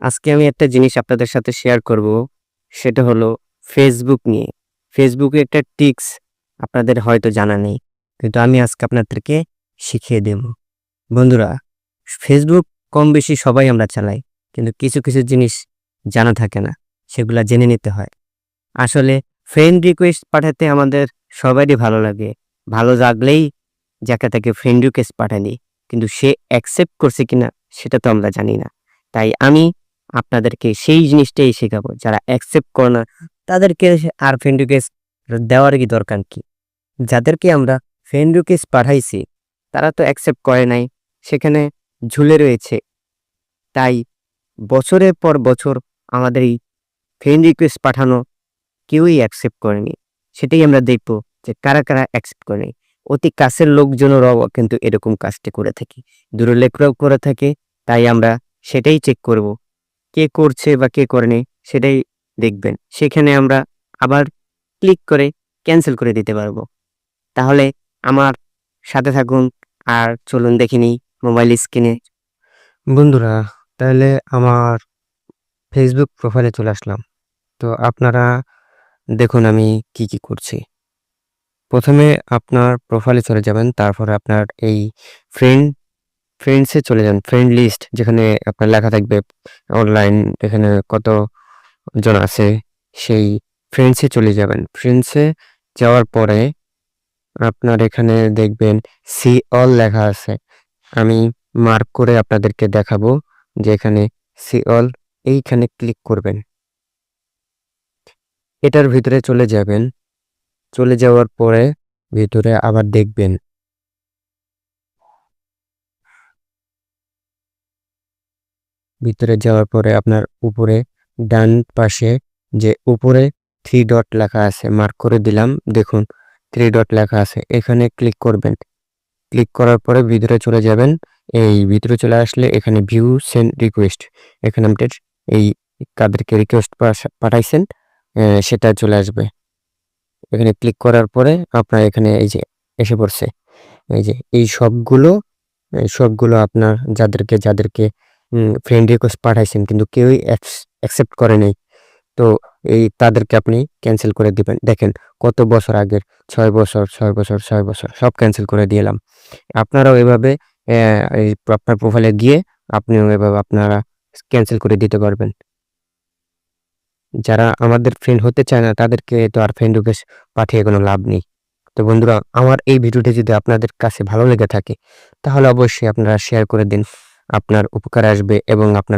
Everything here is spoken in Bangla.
আজকে আমি একটা জিনিস আপনাদের সাথে শেয়ার করব, সেটা হলো ফেসবুক নিয়ে। ফেসবুকে একটা টিক্স আপনাদের হয়তো জানা নেই, কিন্তু আমি আজকে আপনাদেরকে শিখিয়ে দেব। বন্ধুরা ফেসবুক কম বেশি সবাই আমরা চালাই, কিন্তু কিছু কিছু জিনিস জানা থাকে না, সেগুলা জেনে নিতে হয়। আসলে ফ্রেন্ড রিকোয়েস্ট পাঠাতে আমাদের সবারই ভালো লাগে। ভালো লাগলেই যাকে তাকে ফ্রেন্ড রিকোয়েস্ট পাঠানি, কিন্তু সে অ্যাকসেপ্ট করছে কিনা, সেটা তো আমরা জানি না। তাই আমি আপনাদেরকে সেই জিনিসটাই শেখাবো। যারা অ্যাকসেপ্ট করে না, তাদেরকে আর ফ্রেন্ড রিকোয়েস্ট দেওয়ার কি দরকার কি? যাদেরকে আমরা ফ্রেন্ড রিকোয়েস্ট পাঠাইছি, তারা তো অ্যাকসেপ্ট করে নাই, সেখানে ঝুলে রয়েছে। তাই বছরের পর বছর আমাদের এই ফ্রেন্ড রিকোয়েস্ট পাঠানো কেউই অ্যাকসেপ্ট করেনি। সেটাই আমরা দেখব যে কারা কারা অ্যাকসেপ্ট করেনি অতি কাছের লোকজনেরাও কিন্তু এরকম কাজটি করে থাকি। দূরের লেখরাও করে থাকে, তাই আমরা সেটাই চেক করব। কে করছে বা কে করেনি সেটাই দেখবেন। সেখানে আমরা আবার ক্লিক করে ক্যান্সেল করে দিতে পারব। তাহলে আমার সাথে থাকুন আর চলুন দেখিনি মোবাইল স্ক্রিনে। বন্ধুরা, তাহলে আমার ফেসবুক প্রোফাইলে চলে আসলাম। তো আপনারা দেখুন আমি কি কি করছি। প্রথমে আপনার প্রোফাইলে চলে যাবেন, তারপরে আপনার এই ফ্রেন্ড ফ্রেন্ডসে চলে যান ফ্রেন্ড লিস্ট যেখানে আপনার লেখা থাকবে অনলাইন এখানে কত জন আছে, সেই ফ্রেন্ডসে চলে যাবেন। ফ্রেন্ডসে যাওয়ার পরে আপনার এখানে দেখবেন সি অল লেখা আছে। আমি মার্ক করে আপনাদেরকে দেখাবো যে এখানে সি অল এইখানে ক্লিক করবেন। এটার ভিতরে চলে যাবেন। চলে যাওয়ার পরে ভিতরে আবার দেখবেন ভিতরে যাওয়ার পরে আপনার উপরে ডান পাশে যে উপরে থ্রি ডট লেখা আছে মার্ক করে দিলাম, দেখুন থ্রি ডট লেখা আছে, এখানে ক্লিক করবেন। ক্লিক করার পরে ভিতরে চলে যাবেন, এই ভিতরে চলে আসলে এখানে ভিউ সেন্ড রিকোয়েস্ট এখানে আমাদের এই কাদেরকে রিকোয়েস্ট পাঠাইছেন সেটা চলে আসবে। এখানে ক্লিক করার পরে আপনার এখানে এই যে এসে পড়ছে, এই যে, এই সবগুলো সবগুলো আপনার যাদেরকে যাদেরকে ফ্রেন্ড রিকোয়েস্ট পাঠাইছেন, কিন্তু কেউই অ্যাকসেপ্ট করে নাই। তো এই তাদেরকে আপনি ক্যান্সেল করে দিবেন। দেখেন, কত বছর আগের, ছয় বছর ছয় বছর ছয় বছর, সব ক্যান্সেল করে দিলাম আপনারাও এভাবে এই আপনার প্রোফাইলে গিয়ে আপনিও এভাবে আপনারা ক্যান্সেল করে দিতে পারবেন। যারা আমাদের ফ্রেন্ড হতে চায় না, তাদেরকে তো আর ফ্রেন্ড রিকোয়েস্ট পাঠিয়ে কোনো লাভ নেই। তো বন্ধুরা, আমার এই ভিডিওটি যদি আপনাদের কাছে ভালো লেগে থাকে, তাহলে অবশ্যই আপনারা শেয়ার করে দিন। আপনার উপকার আসবে এবং আপনার